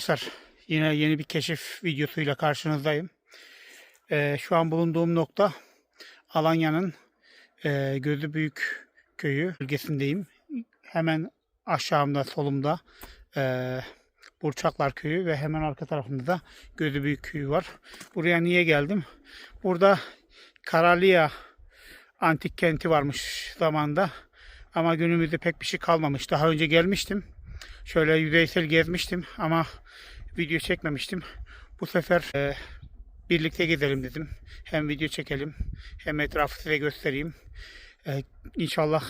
Arkadaşlar. Yine yeni bir keşif videosuyla karşınızdayım. Ee, şu an bulunduğum nokta Alanya'nın e, Gözü Büyük köyü bölgesindeyim. Hemen aşağımda solumda e, Burçaklar köyü ve hemen arka tarafında da Gözü Büyük köyü var. Buraya niye geldim? Burada Karalia antik kenti varmış zamanda. Ama günümüzde pek bir şey kalmamış. Daha önce gelmiştim. Şöyle yüzeysel gezmiştim ama video çekmemiştim. Bu sefer e, birlikte gezelim dedim. Hem video çekelim hem etrafı size göstereyim. E, inşallah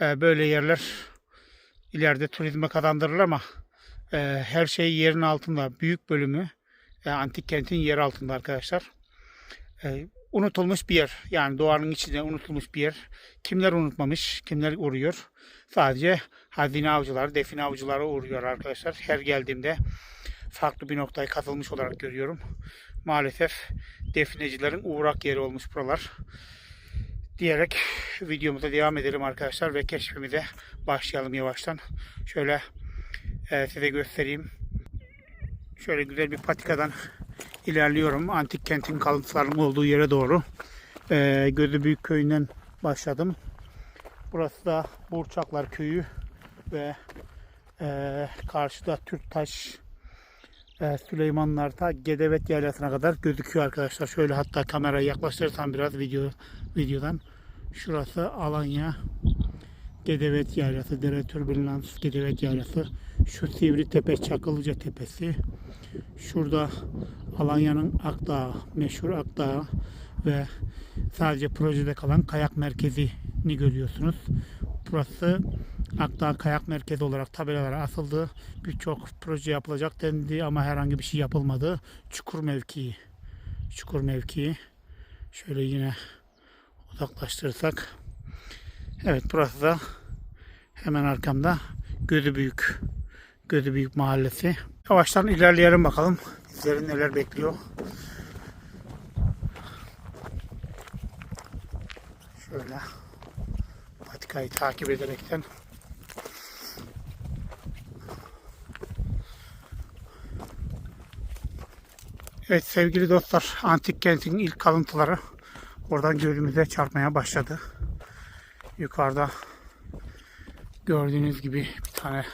e, böyle yerler ileride turizme kazandırır ama e, her şey yerin altında. Büyük bölümü e, antik kentin yer altında arkadaşlar. E, unutulmuş bir yer. Yani doğanın içinde unutulmuş bir yer. Kimler unutmamış, kimler uğruyor. Sadece hazine avcıları, define avcıları uğruyor arkadaşlar. Her geldiğimde farklı bir noktaya katılmış olarak görüyorum. Maalesef definecilerin uğrak yeri olmuş buralar. Diyerek videomuza devam edelim arkadaşlar ve keşfimize başlayalım yavaştan. Şöyle e, size göstereyim. Şöyle güzel bir patikadan ilerliyorum. Antik kentin kalıntılarının olduğu yere doğru. E, Gözü Büyük köyünden başladım. Burası da Burçaklar köyü ve e, karşıda Türktaş Süleymanlar ta Gedevet Yaylası'na kadar gözüküyor arkadaşlar. Şöyle hatta kamerayı yaklaştırırsam biraz video videodan. Şurası Alanya Gedevet Yaylası, Dere Türbülans Gedevet Yaylası. Şu Sivri Tepe, Çakılıca Tepesi. Şurada Alanya'nın Akdağı, meşhur Akdağı ve sadece projede kalan kayak merkezini görüyorsunuz. Burası Akdağ Kayak Merkezi olarak tabelalara asıldı. Birçok proje yapılacak dendi ama herhangi bir şey yapılmadı. Çukur mevkii. Çukur mevkii. Şöyle yine uzaklaştırırsak. Evet burası da hemen arkamda Gözü Büyük. Gözü Büyük Mahallesi. Yavaştan ilerleyelim bakalım. Bizleri neler bekliyor. Şöyle patikayı takip ederekten Evet sevgili dostlar antik kentin ilk kalıntıları oradan gözümüze çarpmaya başladı. Yukarıda gördüğünüz gibi bir tane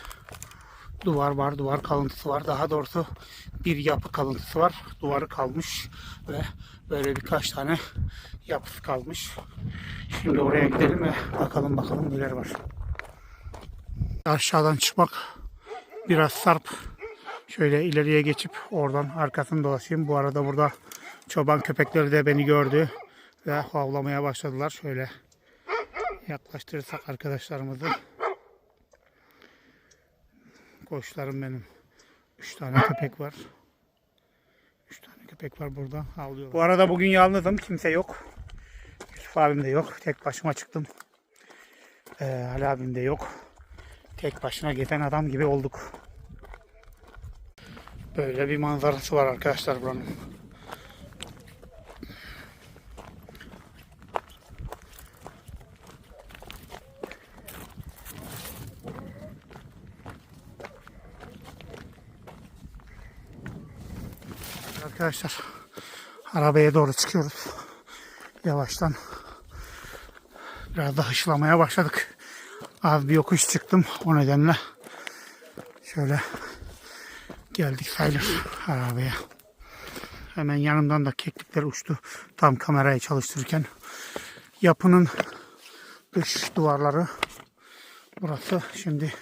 duvar var, duvar kalıntısı var. Daha doğrusu bir yapı kalıntısı var. Duvarı kalmış ve böyle birkaç tane yapısı kalmış. Şimdi oraya gidelim ve bakalım bakalım neler var. Aşağıdan çıkmak biraz sarp. Şöyle ileriye geçip oradan arkasını dolaşayım. Bu arada burada çoban köpekleri de beni gördü ve havlamaya başladılar. Şöyle yaklaştırırsak arkadaşlarımızı. Koçlarım benim. Üç tane köpek var. Köpek var burada. Havlıyorlar. Bu arada bugün yalnızım. Kimse yok. Yusuf abim de yok. Tek başıma çıktım. Ee, Ali abim de yok. Tek başına gezen adam gibi olduk. Böyle bir manzarası var arkadaşlar buranın. Arkadaşlar arabaya doğru çıkıyoruz. Yavaştan biraz da hışlamaya başladık. Az bir yokuş çıktım o nedenle şöyle geldik sayılır arabaya. Hemen yanımdan da keklikler uçtu tam kamerayı çalıştırırken. Yapının dış duvarları burası. Şimdi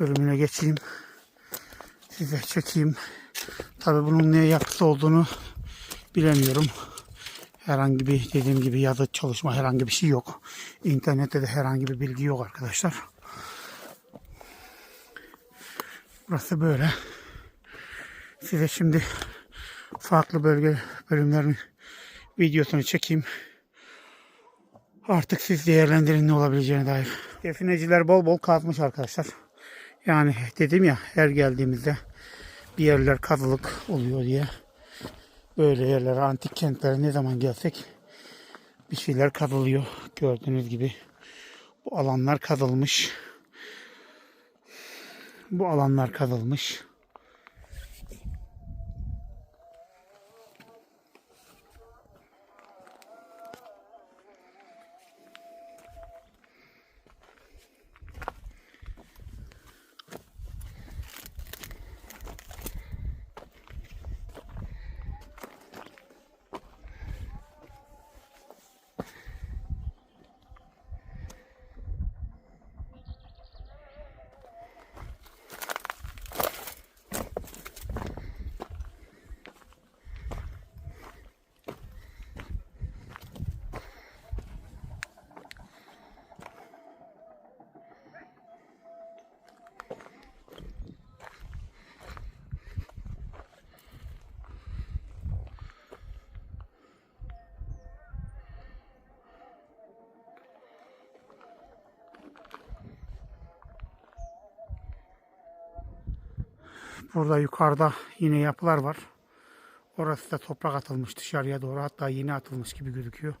bölümüne geçeyim size çekeyim. Tabi bunun ne yapısı olduğunu bilemiyorum. Herhangi bir dediğim gibi yazı çalışma herhangi bir şey yok. İnternette de herhangi bir bilgi yok arkadaşlar. Burası böyle. Size şimdi farklı bölge bölümlerin videosunu çekeyim. Artık siz değerlendirin ne olabileceğine dair. Defineciler bol bol kazmış arkadaşlar. Yani dedim ya her geldiğimizde bir yerler kazılık oluyor diye. Böyle yerlere antik kentlere ne zaman gelsek bir şeyler kazılıyor. Gördüğünüz gibi bu alanlar kazılmış. Bu alanlar kazılmış. Burada yukarıda yine yapılar var. Orası da toprak atılmış dışarıya doğru. Hatta yeni atılmış gibi gözüküyor.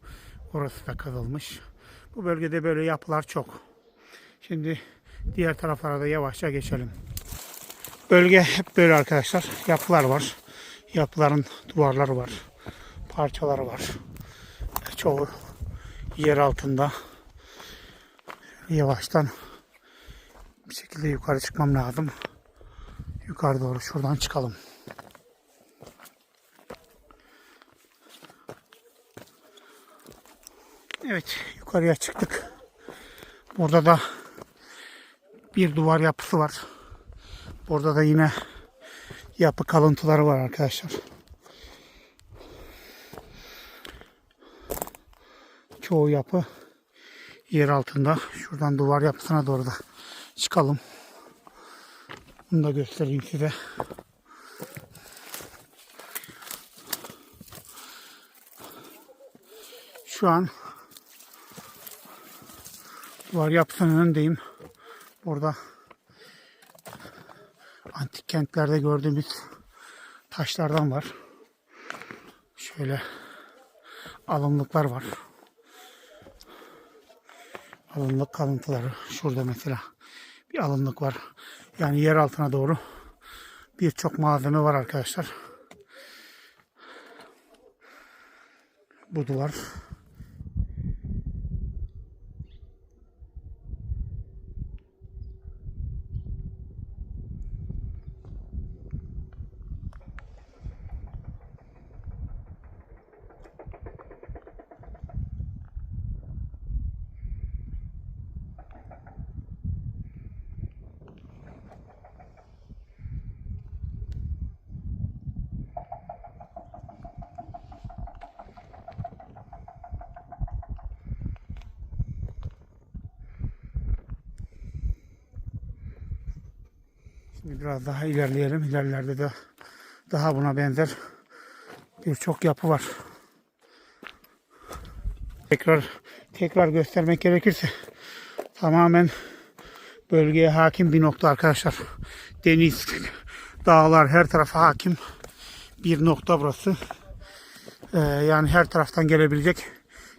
Orası da kazılmış. Bu bölgede böyle yapılar çok. Şimdi diğer taraflara da yavaşça geçelim. Bölge hep böyle arkadaşlar. Yapılar var. Yapıların duvarları var. Parçaları var. Çoğu yer altında. Yavaştan bir şekilde yukarı çıkmam lazım. Yukarı doğru şuradan çıkalım. Evet yukarıya çıktık. Burada da bir duvar yapısı var. Burada da yine yapı kalıntıları var arkadaşlar. Çoğu yapı yer altında. Şuradan duvar yapısına doğru da çıkalım. Bunu da göstereyim size. Şu an duvar yapısının önündeyim. Burada antik kentlerde gördüğümüz taşlardan var. Şöyle alımlıklar var. Alımlık kalıntıları. Şurada mesela bir alımlık var. Yani yer altına doğru birçok malzeme var arkadaşlar. Bu duvar Şimdi biraz daha ilerleyelim. İlerlerde de daha buna benzer birçok yapı var. Tekrar tekrar göstermek gerekirse tamamen bölgeye hakim bir nokta arkadaşlar. Deniz, dağlar her tarafa hakim bir nokta burası. Ee, yani her taraftan gelebilecek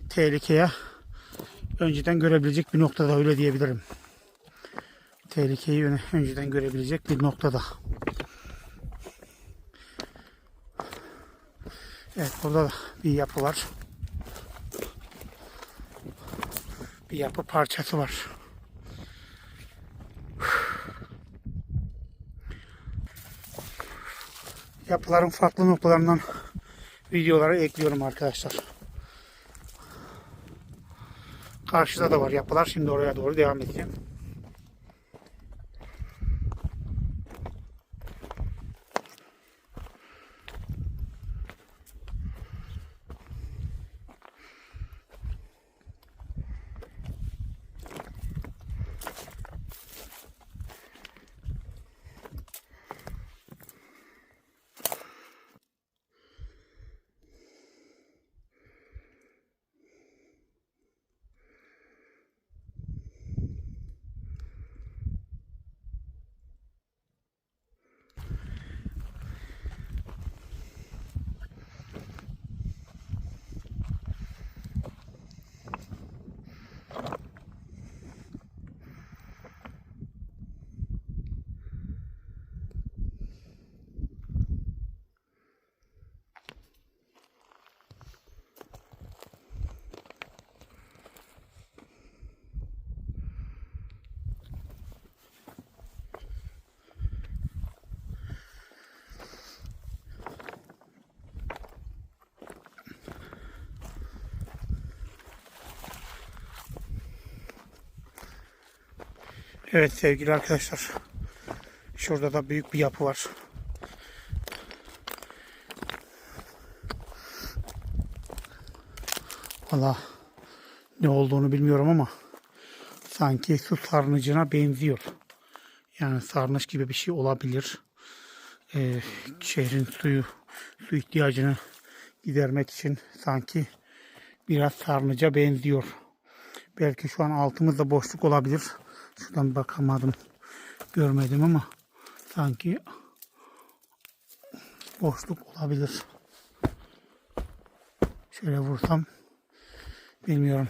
tehlikeye önceden görebilecek bir noktada öyle diyebilirim tehlikeyi öne- önceden görebilecek bir noktada. Evet burada da bir yapı var. Bir yapı parçası var. Yapıların farklı noktalarından videoları ekliyorum arkadaşlar. Karşıda da var yapılar. Şimdi oraya doğru devam edeceğim. Evet sevgili arkadaşlar. Şurada da büyük bir yapı var. Valla ne olduğunu bilmiyorum ama sanki su sarnıcına benziyor. Yani sarnıç gibi bir şey olabilir. Ee, şehrin suyu su ihtiyacını gidermek için sanki biraz sarnıca benziyor. Belki şu an altımızda boşluk olabilir. Şuradan bakamadım. Görmedim ama sanki boşluk olabilir. Şöyle vursam bilmiyorum.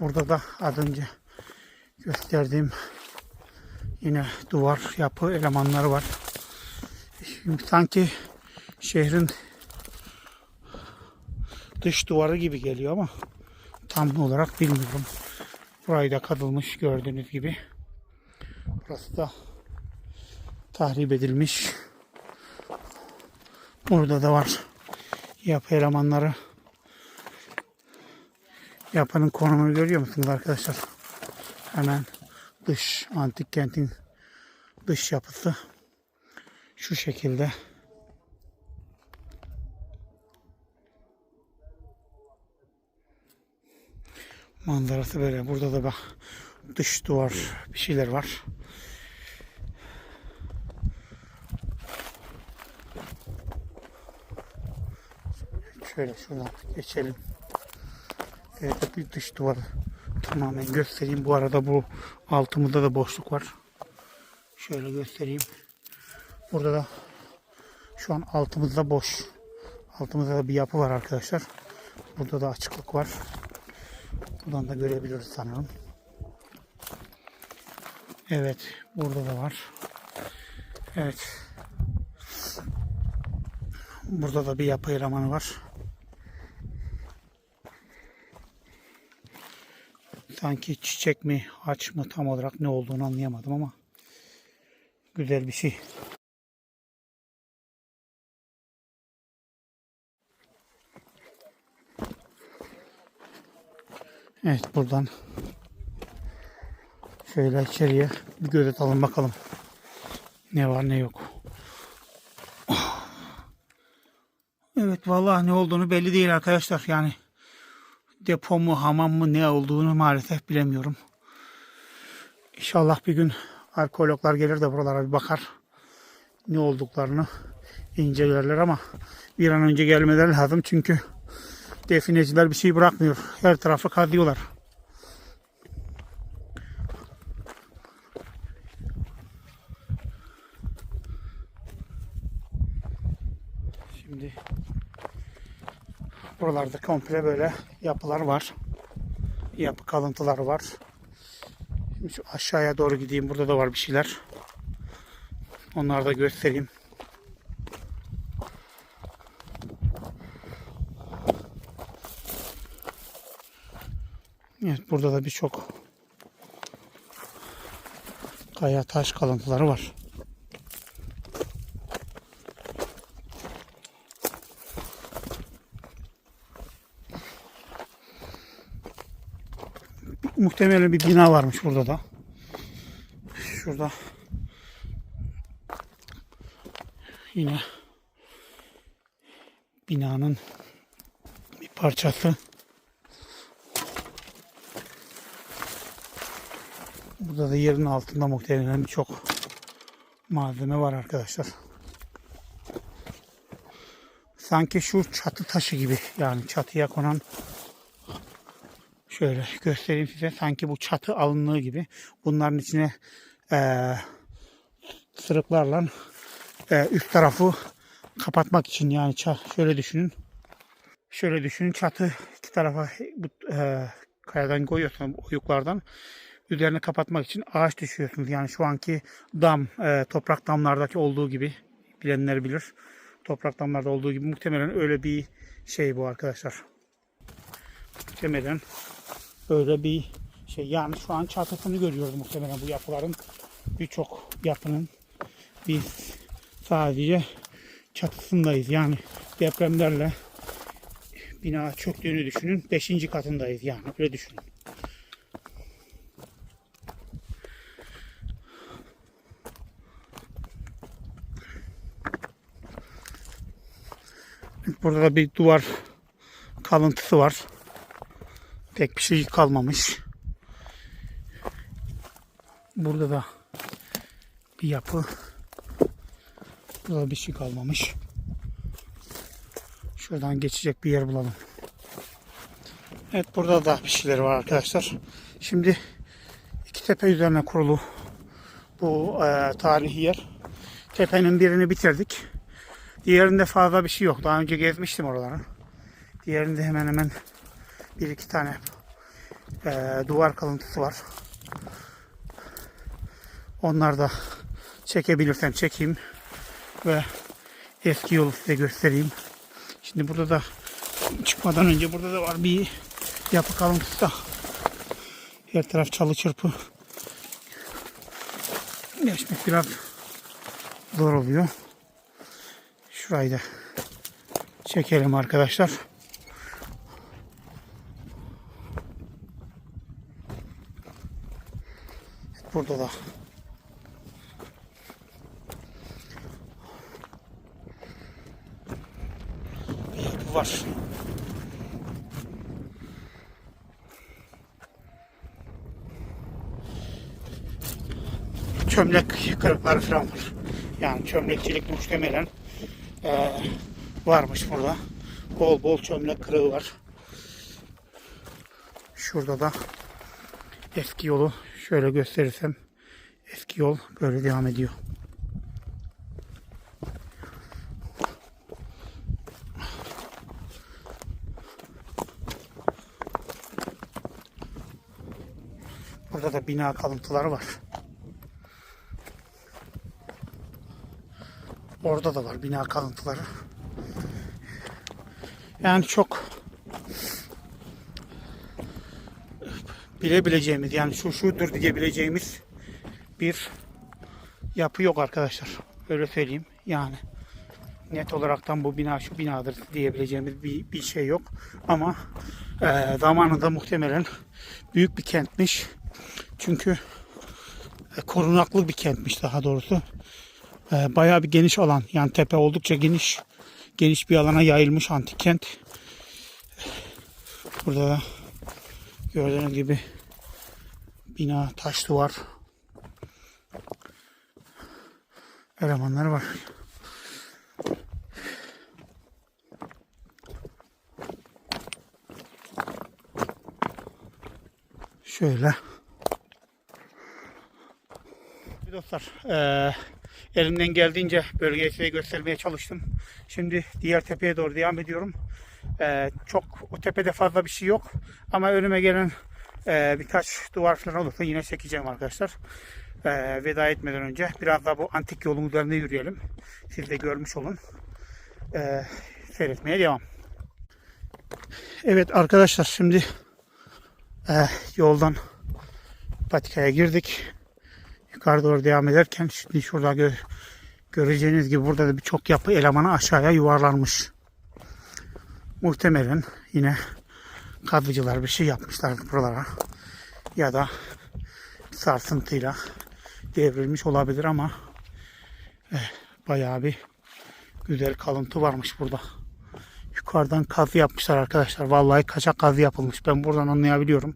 Burada da az önce gösterdiğim yine duvar yapı elemanları var. Şimdi sanki şehrin dış duvarı gibi geliyor ama tam olarak bilmiyorum. Burayı da kazılmış gördüğünüz gibi. Burası da tahrip edilmiş. Burada da var yapı elemanları. Yapının konumunu görüyor musunuz arkadaşlar? Hemen dış antik kentin dış yapısı şu şekilde. Manzarası böyle. Burada da bak dış duvar bir şeyler var. Şöyle şuradan geçelim. Evet bir dış duvarı tamamen göstereyim. Bu arada bu altımızda da boşluk var. Şöyle göstereyim. Burada da şu an altımızda boş. Altımızda da bir yapı var arkadaşlar. Burada da açıklık var. Buradan da görebiliriz sanırım. Evet. Burada da var. Evet. Burada da bir yapı elemanı var. Sanki çiçek mi, ağaç mı tam olarak ne olduğunu anlayamadım ama güzel bir şey. Evet buradan şöyle içeriye bir göz atalım bakalım. Ne var ne yok. Evet vallahi ne olduğunu belli değil arkadaşlar. Yani depo mu hamam mı ne olduğunu maalesef bilemiyorum. İnşallah bir gün arkeologlar gelir de buralara bir bakar. Ne olduklarını incelerler ama bir an önce gelmeleri lazım çünkü defineciler bir şey bırakmıyor. Her tarafı kazıyorlar. Şimdi buralarda komple böyle yapılar var. Yapı kalıntıları var. Şimdi şu aşağıya doğru gideyim. Burada da var bir şeyler. Onları da göstereyim. Evet burada da birçok kaya taş kalıntıları var. Muhtemelen bir bina varmış burada da. Şurada yine binanın bir parçası. Burada da yerin altında muhtemelen birçok malzeme var arkadaşlar. Sanki şu çatı taşı gibi yani çatıya konan şöyle göstereyim size. Sanki bu çatı alınlığı gibi. Bunların içine eee sırıklarla eee, üst tarafı kapatmak için yani şöyle düşünün. Şöyle düşünün çatı iki tarafa bu eee, kayadan koyuyorsunuz oyuklardan üzerine kapatmak için ağaç düşüyorsunuz. Yani şu anki dam, e, toprak damlardaki olduğu gibi bilenler bilir. Toprak damlarda olduğu gibi muhtemelen öyle bir şey bu arkadaşlar. Muhtemelen öyle bir şey. Yani şu an çatısını görüyoruz muhtemelen bu yapıların. Birçok yapının biz sadece çatısındayız. Yani depremlerle bina çöktüğünü düşünün. Beşinci katındayız yani öyle düşünün. Burada da bir duvar kalıntısı var. Pek bir şey kalmamış. Burada da bir yapı. Burada bir şey kalmamış. Şuradan geçecek bir yer bulalım. Evet burada da bir şeyler var arkadaşlar. Şimdi iki tepe üzerine kurulu bu e, tarihi yer. Tepenin birini bitirdik. Diğerinde fazla bir şey yok. Daha önce gezmiştim oraları. Diğerinde hemen hemen bir iki tane e, duvar kalıntısı var. Onlar da çekebilirsem çekeyim ve eski yolu size göstereyim. Şimdi burada da çıkmadan önce burada da var bir yapı kalıntısı da. Her taraf çalı çırpı. Geçmek biraz zor oluyor. Şurayı çekelim arkadaşlar. Burada da bir yapı var. Çömlek kırıkları falan var. Yani çömlekçilik muhtemelen eee, varmış burada. Bol bol çömlek kırığı var. Şurada da eski yolu şöyle gösterirsem eski yol böyle devam ediyor. Burada da bina kalıntıları var. Orada da var bina kalıntıları. Yani çok bilebileceğimiz yani şu şudur diyebileceğimiz bir yapı yok arkadaşlar. Öyle söyleyeyim. Yani net olaraktan bu bina şu binadır diyebileceğimiz bir, bir şey yok. Ama e, zamanında muhtemelen büyük bir kentmiş. Çünkü e, korunaklı bir kentmiş daha doğrusu. E, bayağı bir geniş alan. Yani tepe oldukça geniş. Geniş bir alana yayılmış antik kent. Burada da gördüğünüz gibi bina, taş duvar elemanlar var. Şöyle. Dostlar, eee, elimden geldiğince bölgeyi size göstermeye çalıştım. Şimdi diğer tepeye doğru devam ediyorum. Eee, çok o tepede fazla bir şey yok. Ama önüme gelen eee, birkaç duvar falan olursa yine çekeceğim arkadaşlar. Eee, veda etmeden önce biraz daha bu antik yolun üzerinde yürüyelim. Siz de görmüş olun. Eee, seyretmeye devam. Evet arkadaşlar şimdi eee, yoldan patikaya girdik. Yukarı doğru devam ederken şimdi şurada gö- göreceğiniz gibi burada da birçok yapı elemanı aşağıya yuvarlanmış. Muhtemelen yine kazıcılar bir şey yapmışlar buralara. Ya da sarsıntıyla devrilmiş olabilir ama eh, bayağı bir güzel kalıntı varmış burada. Yukarıdan kazı yapmışlar arkadaşlar. Vallahi kaçak kazı yapılmış. Ben buradan anlayabiliyorum.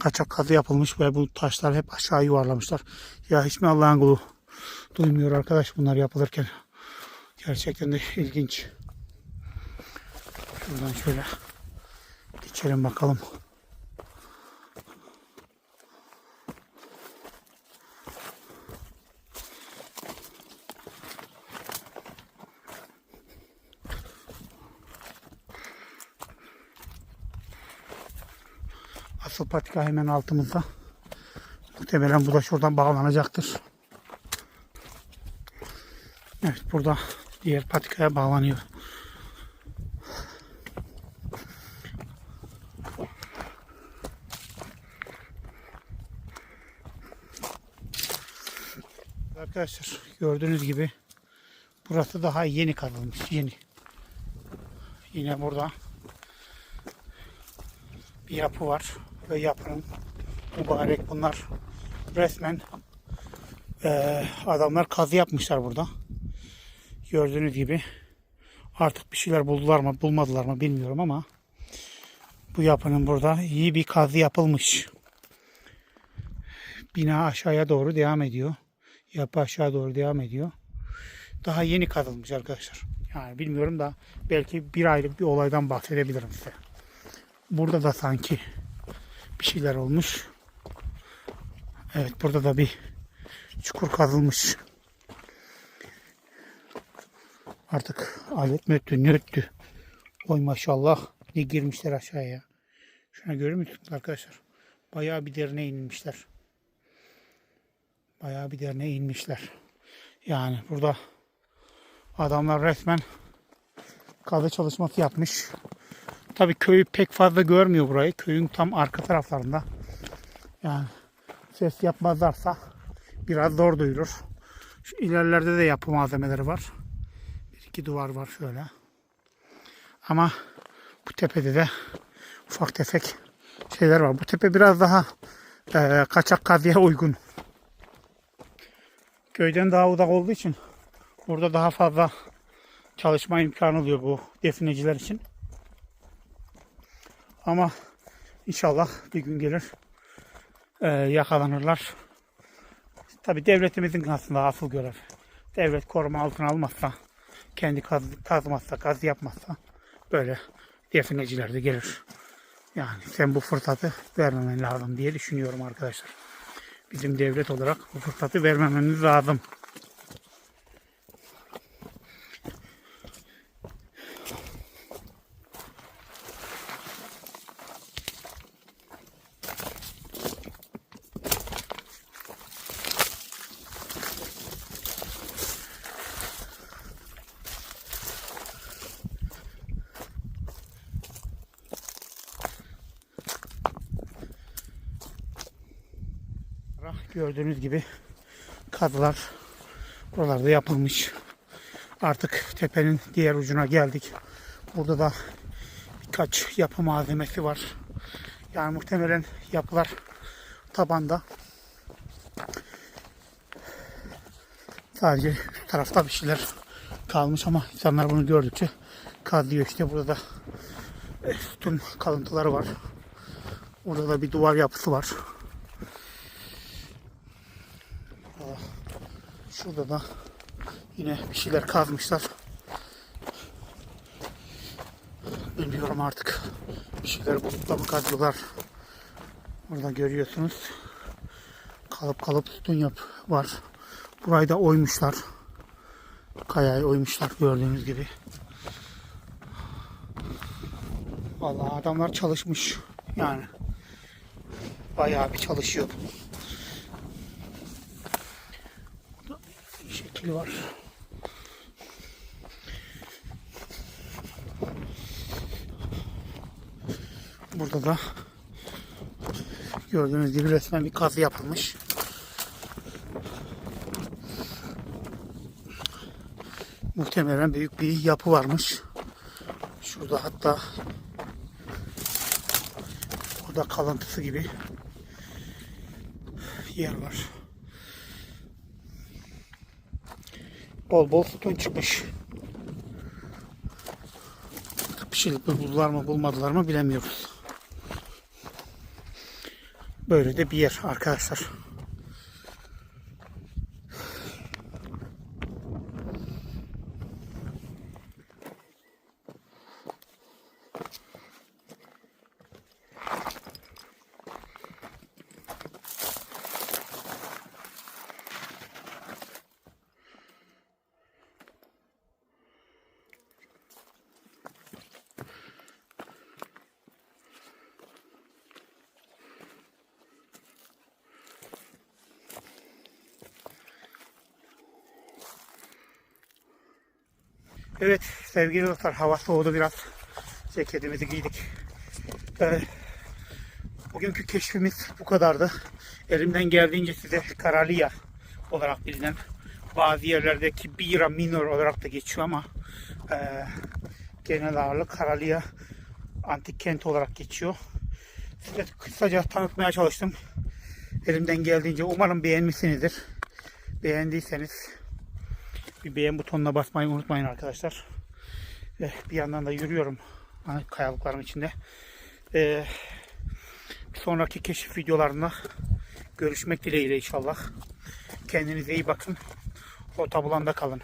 Kaçak kazı yapılmış ve bu taşlar hep aşağı yuvarlamışlar. Ya hiç mi Allah'ın kulu duymuyor arkadaş bunlar yapılırken. Gerçekten de ilginç. Şuradan şöyle geçelim bakalım. Asıl patika hemen altımızda. Muhtemelen bu da şuradan bağlanacaktır. Evet burada diğer patikaya bağlanıyor. Arkadaşlar gördüğünüz gibi burası daha yeni kazılmış. Yeni. Yine burada bir yapı var ve yapının mübarek bunlar resmen eee, adamlar kazı yapmışlar burada. Gördüğünüz gibi Artık bir şeyler buldular mı bulmadılar mı bilmiyorum ama bu yapının burada iyi bir kazı yapılmış. Bina aşağıya doğru devam ediyor. Yapı aşağı doğru devam ediyor. Daha yeni kazılmış arkadaşlar. Yani bilmiyorum da belki bir aylık bir olaydan bahsedebilirim size. Burada da sanki bir şeyler olmuş. Evet burada da bir çukur kazılmış. Artık alet mi öttü ne öttü. Oy maşallah ne girmişler aşağıya. Şuna görür müsünüz arkadaşlar? Bayağı bir derine inmişler. Bayağı bir derine inmişler. Yani burada adamlar resmen kazı çalışması yapmış. Tabii köyü pek fazla görmüyor burayı. Köyün tam arka taraflarında. Yani ses yapmazlarsa biraz zor duyulur. Şu ilerlerde de yapı malzemeleri var. Bir iki duvar var şöyle. Ama bu tepede de ufak tefek şeyler var. Bu tepe biraz daha eee, kaçak kazıya uygun. Köyden daha uzak olduğu için burada daha fazla çalışma imkanı oluyor bu defineciler için. Ama inşallah bir gün gelir eee, yakalanırlar. Tabi devletimizin aslında asıl görev. Devlet koruma altına almazsa, kendi kaz, kazmazsa, kaz yapmazsa böyle defineciler de gelir. Yani sen bu fırsatı vermemen lazım diye düşünüyorum arkadaşlar. Bizim devlet olarak bu fırsatı vermememiz lazım. Gördüğünüz gibi kazılar buralarda yapılmış. Artık tepenin diğer ucuna geldik. Burada da birkaç yapı malzemesi var. Yani muhtemelen yapılar tabanda. Sadece tarafta bir şeyler kalmış ama insanlar bunu gördükçe kazıyor. İşte burada da e, sütun kalıntıları var. Burada da bir duvar yapısı var. Şurada da yine bir şeyler kazmışlar. Bilmiyorum artık. Bir şeyler bulup mı kazıyorlar. Burada görüyorsunuz. Kalıp kalıp sütun yap var. Burayı da oymuşlar. Kayayı oymuşlar gördüğünüz gibi. Vallahi adamlar çalışmış. Yani bayağı bir çalışıyor. Şekli var. Burada da gördüğünüz gibi resmen bir kazı yapılmış. Muhtemelen büyük bir yapı varmış. Şurada hatta burada kalıntısı gibi yer var. Bol bol sütun çıkmış. Şey buldular mı bulmadılar mı bilemiyoruz. Böyle de bir yer arkadaşlar. Evet sevgili dostlar hava soğudu biraz. Ceketimizi giydik. Ee, bugünkü keşfimiz bu kadardı. Elimden geldiğince size Karalia olarak bilinen bazı yerlerdeki Bira Minor olarak da geçiyor ama e, genel ağırlık Karalia antik kent olarak geçiyor. Size kısaca tanıtmaya çalıştım. Elimden geldiğince umarım beğenmişsinizdir. Beğendiyseniz bir beğen butonuna basmayı unutmayın arkadaşlar. Ve bir yandan da yürüyorum kayalıkların içinde. Ee, sonraki keşif videolarında görüşmek dileğiyle inşallah. Kendinize iyi bakın. Orta bulanda kalın.